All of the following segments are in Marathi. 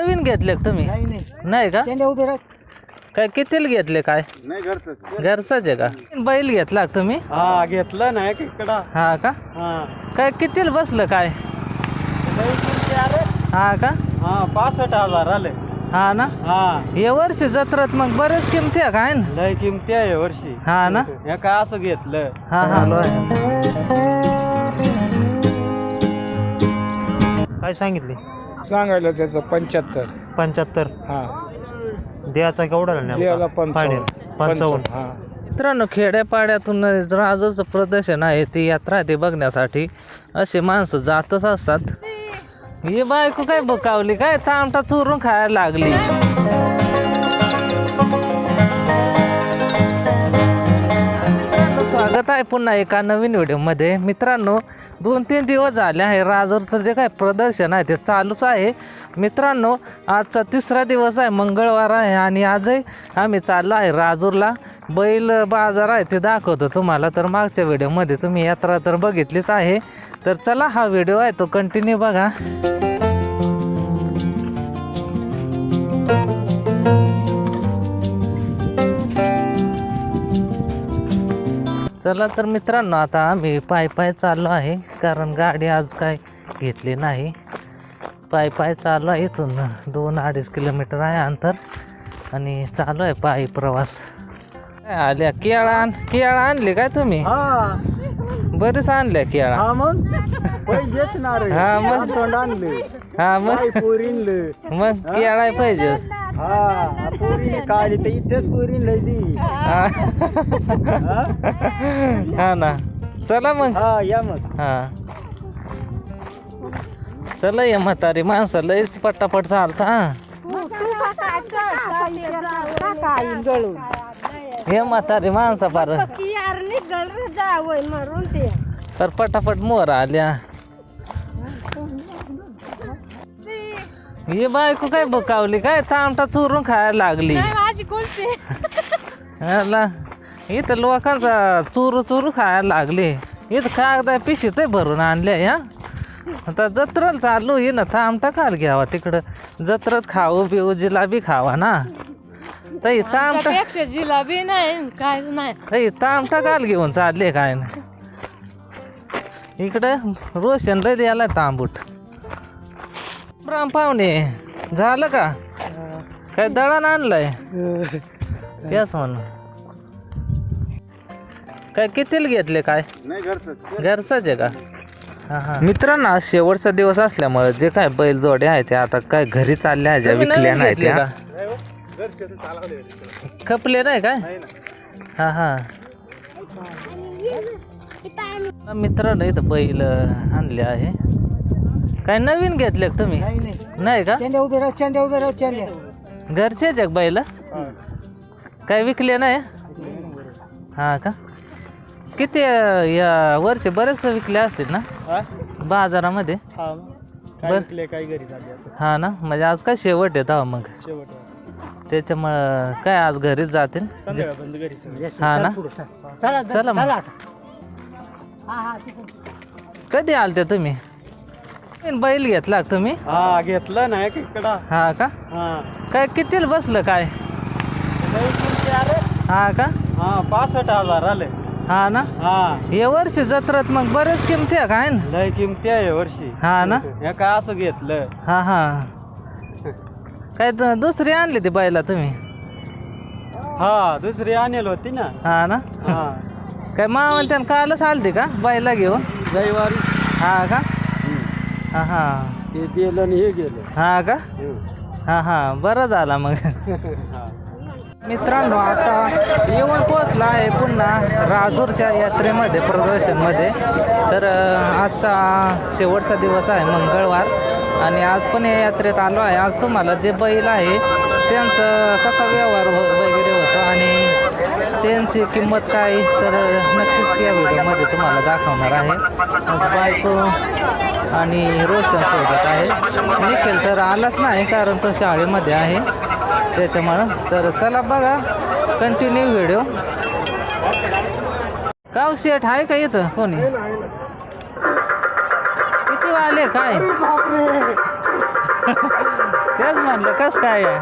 नवीन घेतले का तुम्ही? नाही नाही. नाही का? उभे काय कितीला घेतले काय? नाही घरच घरचाच आहे का? बैल घेतला का तुम्ही? हा घेतलं ना एक इकडं. हा का? हा. काय कितीला बसलं काय? हा का? हा पासष्ट हजार आले. हा ना? हा. हे वर्षी जत्रात मग बरेच किमती आहे काय ना? लय किमती आहे वर्षी. हा ना? हे काय असं घेतलं? हा. हा. काय सांगितले? सांगायला त्याचं पंच्याहत्तर. पंच्याहत्तर? हा. द्यायचा केवढा द्यायला फायनल पंचावन्न. पंचावन्न. हा. मित्रांनो खेड्यापाड्यातून राजूचं प्रदर्शन आहे ती यात्रा ते बघण्यासाठी. असे माणसं जातच असतात. ही बायको काय बकावली काय तामटा चुरून खायला लागली? स्वागत आहे पुन्हा एका नवीन व्हिडिओमध्ये. मित्रांनो दोन तीन दिवस झाले आहे राजूरचं जे काय प्रदर्शन आहे ते चालूच आहे. मित्रांनो आजचा तिसरा दिवस आहे मंगळवार आहे आणि आजही आम्ही चाललो आहे राजूरला. बैल बाजार आहे ते दाखवतो तुम्हाला तर मागच्या व्हिडिओमध्ये तुम्ही यात्रा तर बघितलीच आहे. तर चला हा व्हिडिओ आहे तो कंटिन्यू बघा. चला तर मित्रांनो आता आम्ही पाय पाय चाललो आहे कारण गाडी आज काय घेतली नाही. पाय पाय चाललो आहे इथून दोन अडीच किलोमीटर आहे अंतर आणि चालू आहे पायी प्रवास. काय आल्या? केळा आण केळा आणली काय तुम्ही? हा. बरेच आणल्या केळा. हा मग? पैसेच हा मग. तोंड आणले. हा मग? मग केळा पाहिजे. हा पोरीने काय ते इथेच पोरीन लय दी. हा. ना. चला मग. हा या मग. हा. चला ये म्हातारी माणसं लयच पटापट चालता हा. गळून हे म्हातारी माणसं मरून ते. फार पटापट मोर आल्या. ही बायको काय बकावली काय तामटा चुरून खायला लागली? माझी कुल्फी ह्याला इथं लोकांचा चुरू चुरू खायला लागले. इथं कागदा पिशीत भरून आणल्या ह्या आता जत्रेला चालू ही ना तामटा खाल घ्यावा तिकडं. जत्रेत खाऊ बिऊ जिलाबी खावा ना. तई तामटा पेक्षा जिलाबी नाही काय नाही. तई तामटा काल घेऊन चालले काय ना इकडं रोशन लय द्यायला तांबूट. राम पाहुणे झालं का? काय दळण आणलंय? यास म्हणून. काय कितीला घेतले काय? नाही घरच घरचाच आहे का? हा हा. मित्रांनो आज शेवटचा दिवस असल्यामुळे जे काय बैल जोडे आहे ते आता काय घरी चालल्या आहेत ज्या विकल्या नाही त्या खपले नाही काय? हा हा. मित्रांनो इथं बैल आणले आहे. काय नवीन घेतले का तुम्ही? नाही नाही. नाही का? चेंडे उभे राह चेंडे उभे राह चेंडे घरचेच एक बैल? काय विकले नाही? हा का? किती अं, या वर्षी बरेच विकले असतील ना? हा? बाजारामध्ये? हा. बर. काय विकले काय घरी झाले असं? हा ना? म्हणजे आज काय शेवट आहे तेव्हा मग? शेवट. त्याच्यामुळं काय आज घरीच जातील? संध्याकाळपर्यंत घरी हा ना? चला चला. मग. कधी आलते तुम्ही? बैल घेतला का तुम्ही? हा घेतलं ना एक इकडं. हा का? हा. काय कितीला बसलं काय? हा का? हा पासष्ट हजार आले. हा ना? हा. हे वर्षी जत्रात मग बरेच किमती आहे काय ना? लय किमती आहे वर्षी. हा ना? हे काय असं घेतलं? हा हा. काय द- दुसरी आणली ती बैला तुम्ही? हा दुसरी आणेल होती ना. हा ना? हा. काय मामा त्यानं कालच आलती का? बैला घेऊन? रविवारी. हा का? हा हा. ते गेलं आणि हे गेलं. हा का? हा हा. बरं झाला मग. मित्रांनो आता येऊन पोचला आहे पुन्हा राजूरच्या यात्रेमध्ये प्रदर्शनमध्ये. तर आजचा शेवटचा दिवस आहे मंगळवार. आणि आज पण या यात्रेत आलो आहे. आज तुम्हाला जे बैल आहे त्यांचं कसा व्यवहार व- वगैरे होतो आणि त्यांची किंमत काय? तर नक्कीच या व्हिडिओमध्ये तुम्हाला दाखवणार आहे. बायको आणि रोशन सोबत आहे. निखिल तर आलाच नाही कारण तो शाळेमध्ये आहे. त्याच्यामुळं तर चला बघा कंटिन्यू व्हिडिओ काव शेठ आहे का इथं? कोणी? किती आले काय? तेच म्हणलं कस काय आहे?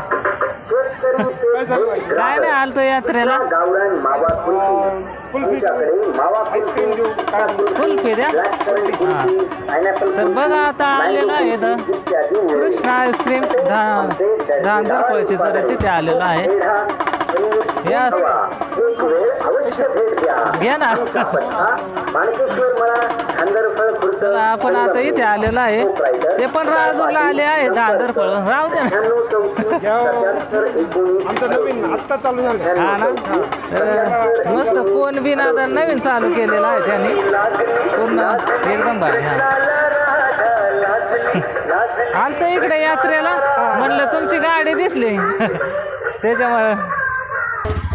काय नाही आलतो यात्रेला. कुल्फी द्या. हा. तर बघा आता आलेलो आहे कृष्ण आईस्क्रीम धांदरपळची तर तिथे आलेलो आहे. या घ्या ना. तर आपण आता इथे आलेलो आहे. ते पण राजूरला आले आहे दादरफळ राहू दे ना. हा तर मस्त कोण बिन आता नवीन चालू केलेलं आहे त्यांनी. पूर्ण एकदम भारी हा. आलतो इकडे यात्रेला. म्हणलं तुमची गाडी दिसली. त्याच्यामुळे.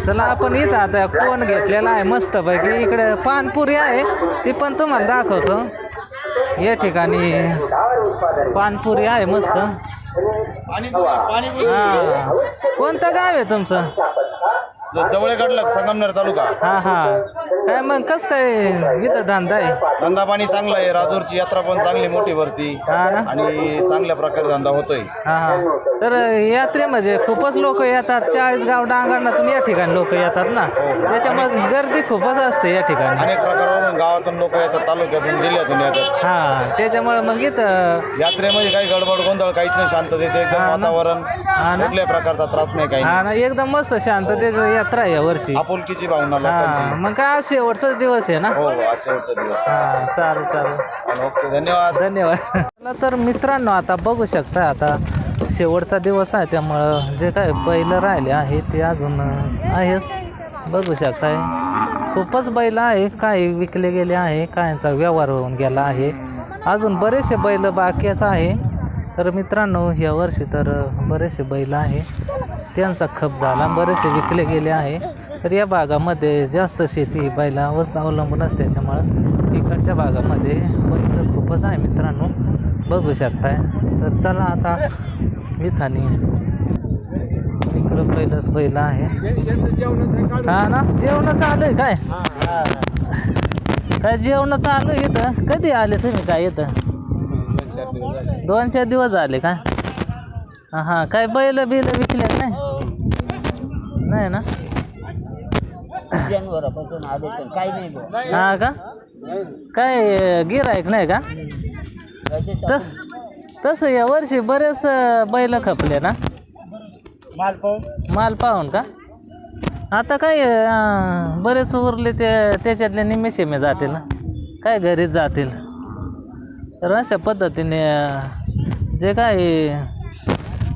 चला आपण इथं आता कोण घेतलेला आहे मस्त पैकी इकडे पानपुरी आहे. ती पण तुम्हाला दाखवतो. या ठिकाणी पानपुरी आहे मस्त. हा. कोणतं गाव आहे तुमचं? जवळ काढलं संगमनेर तालुका. हा हा. काय मग कस काय इथं धंदा आहे? धंदा पाणी चांगला आहे राजूरची यात्रा पण चांगली मोठी भरती हा ना? आणि चांगल्या प्रकारे धंदा होतोय. हा हा. तर यात्रेमध्ये खूपच लोक येतात चाळीस गाव डांगणातून या ठिकाणी लोक येतात ना? त्याच्यामध्ये गर्दी खूपच असते या ठिकाणी. अनेक प्रकारावरून गावातून लोक येतात तालुक्यातून जिल्ह्यातून येतात. हा त्याच्यामुळे मग इथं यात्रेमध्ये काही गडबड गोंधळ काहीच नाही शांततेचं एकदम हा. वातावरण हा ना. कुठल्याही प्रकारचा त्रास नाही काही. हा ना एकदम मस्त शांततेचं यात्रा आहे या वर्षी. आपुलकीची भावना हा लोकांची. मग काय आज शेवटचाच दिवस आहे ना? हो हो आज शेवटचा दिवस. हा चालेल चालेल. आणि ओके धन्यवाद. धन्यवाद. चला तर मित्रांनो आता बघू शकता आता शेवटचा दिवस आहे त्यामुळं जे काय बैल राहिले आहे ते अजून आहेच. बघू शकताय खूपच बैल आहे काही विकले गेले आहे काहींचा व्यवहार होऊन गेला आहे. अजून बरेचसे बैल बाकीच आहे. तर मित्रांनो या वर्षी तर बरेचसे बैल आहे. त्यांचा खप झाला. बरेचसे विकले गेले आहे. तर या भागामध्ये जास्त शेती बैलावर अवलंबून असते. त्याच्यामुळं इकडच्या भागामध्ये बैल खूपच आहे मित्रांनो. बघू शकताय. तर चला आता मिथानी. इकडं पहिलंच बैल आहे. हा ना? जेवण चालू आहे काय? काय जेवण चालू आहे इथं? कधी आले तुम्ही काय इथं? दोन चार दिवस झाले का? हा काय बैल बिल विकले नाही नाही ना? हा का? काय गिरायक नाही का? तस तसं या वर्षी बरेच बैल खपले ना? माल पाहून का? आता काय अं, बरेच उरले ते त्याच्यातले निम्मे शिमे जातील ना? काय घरीच जातील? तर अशा पद्धतीने अं, जे काय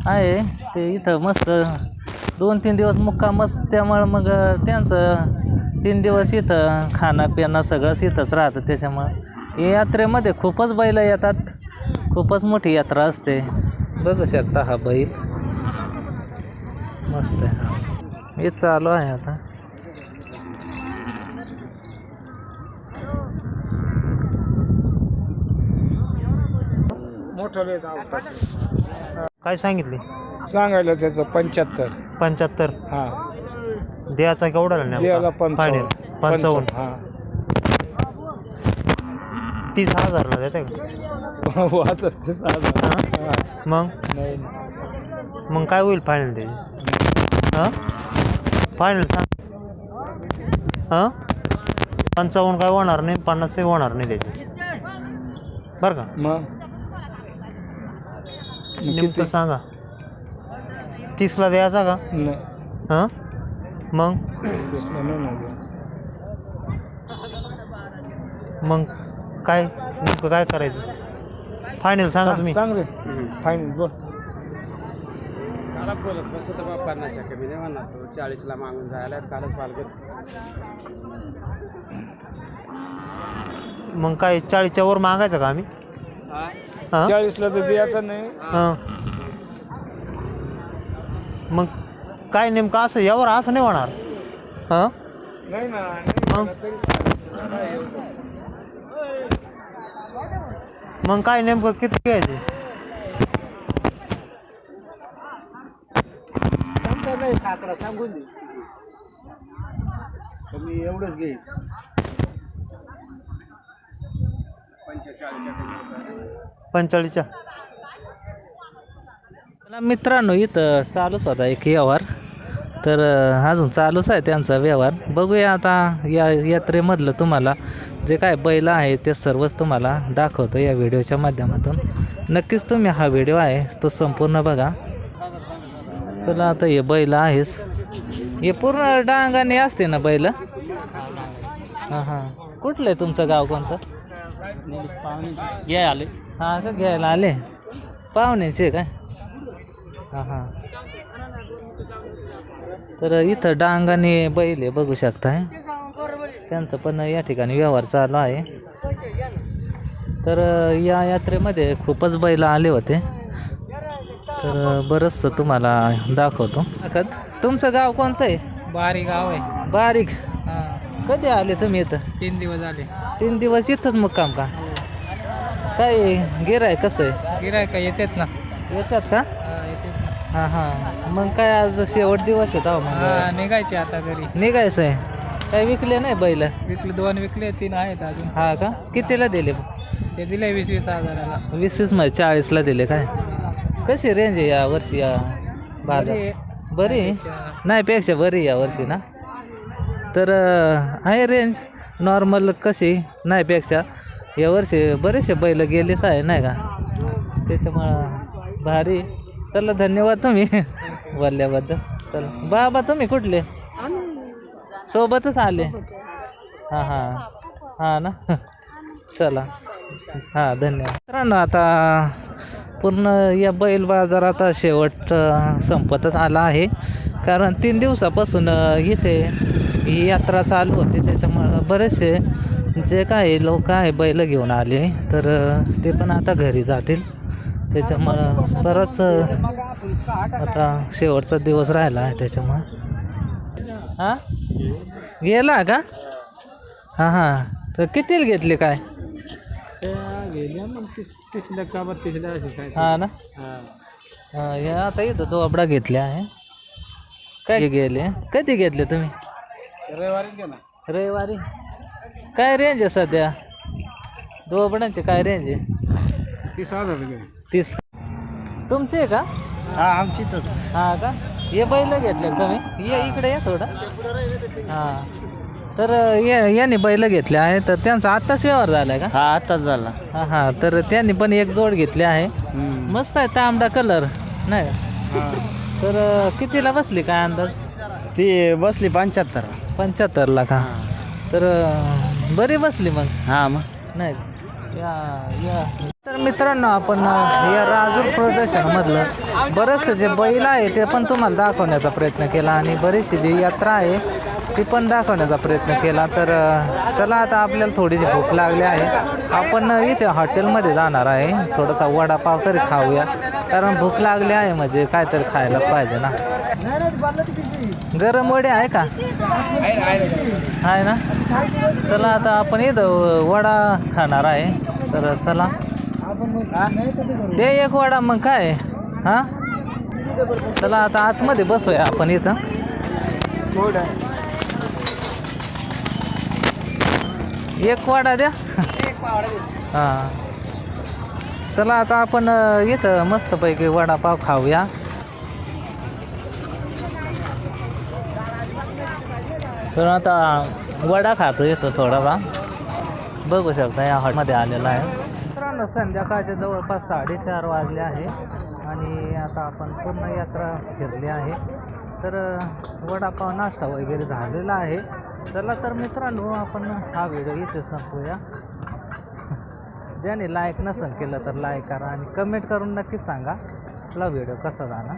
आहे ते इथं मस्त दोन तीन दिवस मुक्कामच त्यामुळं मग त्यांचं तीन दिवस इथं खाणं पिणं सगळंच इथंच राहतं त्याच्यामुळं. या यात्रेमध्ये खूपच बैल येतात. खूपच मोठी यात्रा असते. बघू शकता हा बैल. मस्त आहे हा. चालू आहे आता. काय सांगितले? सांगायला त्याचं पंच्याहत्तर. पंच्याहत्तर. हा. द्यायचा केवढा फायनल पंचावन्न. पंचावन्न. हा. तीस हजारला देते का? हो, ते साधं. हां? हा. मग? नाही नाही. मग काय होईल फायनल त्याची? हां? फायनल सांग. हां? पंचावन्न काय होणार नाही पन्नासही होणार नाही त्याची. बरं का? मग? नेमकं सांगा. तीसला द्यायचा का? नाही. हां? मग? कृष्ण नाही ना ते. मग काय नेमकं काय करायचं? फायनल सांगा तुम्ही. सांग रे बोल. काला बोलत बसतो तर बाप्पा पन्नासच्या कमी नाही म्हणणार तो चाळीसला मागून जायला कालच पालघर. मग काय चाळीसच्या वर मागायचं का आम्ही? हां? चाळीसला तर द्यायचं नाही. हां. मग काय नेमकं असं यावर असं नाही होणार? हां? नाही ना मग? मग काय नेमकं किती घ्यायचे? सांगून दे. मी एवढंच घेईन. पंचेचाळीसच्या. पंचेचाळीसच्या मित्रांनो इथं चालूच होता एक व्यवहार. तर अजून चालूच आहे त्यांचा व्यवहार. बघूया आता या यात्रेमधलं तुम्हाला जे काय बैल आहे ते सर्वच तुम्हाला दाखवतो या व्हिडिओच्या माध्यमातून. नक्कीच तुम्ही हा व्हिडिओ आहे तो संपूर्ण बघा. चला आता हे बैल आहेच. हे पूर्ण डांगाने असते ना बैल? हां हां. कुठलं आहे तुमचं गाव कोणतं? घे आले. हां का घ्यायला आले? पाहुण्याचे काय? हां हां. तर इथं डांगाने बैल आहे बघू शकताय. त्यांचं पण या ठिकाणी व्यवहार चालू आहे. तर या यात्रेमध्ये खूपच बैल आले होते. तर बरंचसं तुम्हाला दाखवतो. तुमचं गाव कोणतं आहे? बारी गाव आहे. बारीक. कधी आले तुम्ही इथं? तीन दिवस झाले तीन दिवस इथंच मुक्काम का? काय गिराय कसं आहे? गिराय का येतात ना. येतात का? हां हां. मग काय आज शेवट दिवस आहे तेव्हा मग. निघायचे आता घरी. निघायचं आहे. काय विकले नाही बैल? विकले दोन विकले तीन आहेत अजून. हा का? कितीला दिले? ते दिले वीस वीस हजाराला. वीस वीसमध्ये चाळीसला दिले काय? कशी रेंज आहे या वर्षी या बाजार? बरी आहे? नाही पेक्षा बरी आहे या वर्षी ना? तर अं, आहे रेंज नॉर्मल कशी? नाही पेक्षा. या वर्षी बरेचसे बैल गेलेच आहे नाही का? त्याच्यामुळं भारी चला धन्यवाद तुम्ही बोलल्याबद्दल. चला. बाबा तुम्ही कुठले? सोबतच आले. हां हां. हां ना? चला. हां धन्यवाद. मित्रांनो आता पूर्ण या बैल बाजार आता शेवट संपतच आला आहे. कारण तीन दिवसापासून इथे ही यात्रा चालू होती. त्याच्यामुळं बरेचसे जे काही लोक आहे बैल घेऊन आले. तर ते पण आता घरी जातील. त्याच्यामुळं बरंच अं, आता शेवटचा दिवस राहिला आहे त्याच्यामुळं. हां? गेला का? हां हां. तर कितीला घेतले काय? हां ना? हां आता इथं दोबडा घेतले आहे. काय गेले. कधी घेतले तुम्ही? ना रविवारी? काय रेंज आहे सध्या? दोबड्यांचे काय रेंज आहे? तीस हजार तीस. तुमचे आहे का? हा आमचीच हां का? हे बैल घेतले तुम्ही? ये इकडे या थोडं. हां. तर या यांनी बैल घेतले आहे तर त्यांचा आत्ताच व्यवहार झाला आहे का? हा आताच झाला. हां हां. तर त्यांनी पण एक जोड घेतली आहे. मस्त आहे तांबडा कलर. नाही का? तर अं, कितीला बसली काय अंदाज? ती बसली पंच्याहत्तर. पंच्याहत्तरला का? तर अं, बरी बसली मग. हा मग. नाही. या तर मित्रांनो आपण या राजूर प्रदर्शनामधलं बरंचसं जे बैल आहे ते पण तुम्हाला दाखवण्याचा प्रयत्न केला आणि बरीचशी जी यात्रा आहे ती पण दाखवण्याचा प्रयत्न केला. तर चला आता आपल्याला थोडीशी भूक लागली आहे. आपण इथे हॉटेलमध्ये जाणार आहे. थोडासा वडापाव तरी खाऊया. कारण भूक लागली आहे म्हणजे काहीतरी खायलाच पाहिजे ना. गरम वडे आहे का? आहे ना? चला आता आपण इथं वडा खाणार आहे. तर चला. दे एक वडा मग काय? हां? चला आता आतमध्ये बसूया आपण इथं. एक वडा द्या. हां. चला आता आपण इथं मस्तपैकी वडापाव खाऊया. तर आता वडा खातो येतो थोडासा बघू शकता या हॉटमध्ये आलेला आहे. मित्रांनो संध्याकाळचे जवळपास साडेचार वाजले आहे आणि आता आपण पूर्ण यात्रा फिरली आहे. तर वडापाव नाश्ता वगैरे झालेला आहे. चला तर मित्रांनो आपण हा व्हिडिओ इथे संपूया. ज्याने लाईक नसेल केलं तर लाईक करा आणि कमेंट करून नक्कीच सांगा. आपला व्हिडिओ कसा झाला?